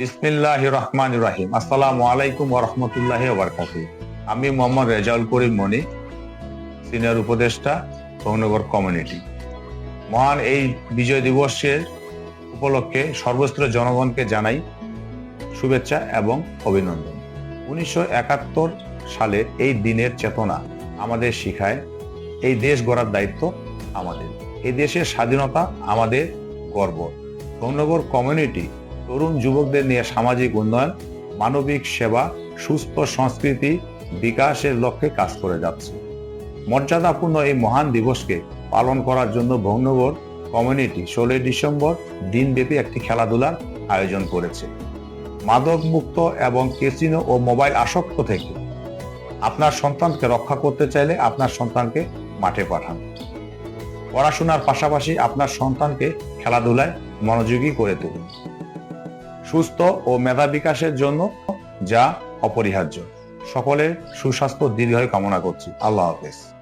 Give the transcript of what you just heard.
বিসমিল্লাহ রহমান রাহিম। আসসালামু আলাইকুম ওরহমতুল্লাহ বারকাত আমি মোহাম্মদ রেজাউল করিম মনি, সিনিয়র উপদেষ্টা ভগ্নগর কমিউনিটি। মহান এই বিজয় দিবসের উপলক্ষে সর্বস্তরের জনগণকে জানাই শুভেচ্ছা এবং অভিনন্দন। উনিশশো একাত্তর সালে এই দিনের চেতনা আমাদের শিখায়, এই দেশ গড়ার দায়িত্ব আমাদের। এই দেশের স্বাধীনতা আমাদের গর্ব। ভগ্নগর কমিউনিটি তরুণ যুবকদের নিয়ে সামাজিক উন্নয়ন, মানবিক সেবা, সুস্থ সংস্কৃতি বিকাশের লক্ষ্যে কাজ করে যাচ্ছে। মর্যাদাপূর্ণ এই মহান দিবসকে পালন করার জন্য ভগ্নগর কমিউনিটি ষোলোই ডিসেম্বর দিনব্যাপী একটি খেলাধুলার আয়োজন করেছে। মাদক মুক্ত এবং কেসিনো ও মোবাইল আসক্ত থেকে আপনার সন্তানকে রক্ষা করতে চাইলে আপনার সন্তানকে মাঠে পাঠান। পড়াশোনার পাশাপাশি আপনার সন্তানকে খেলাধুলায় মনোযোগী করে তুলুন। সুস্থ ও মেধা বিকাশের জন্য যা অপরিহার্য। সকলের সুস্বাস্থ্য দীর্ঘায়ু কামনা করছি। আল্লাহ হাফেজ।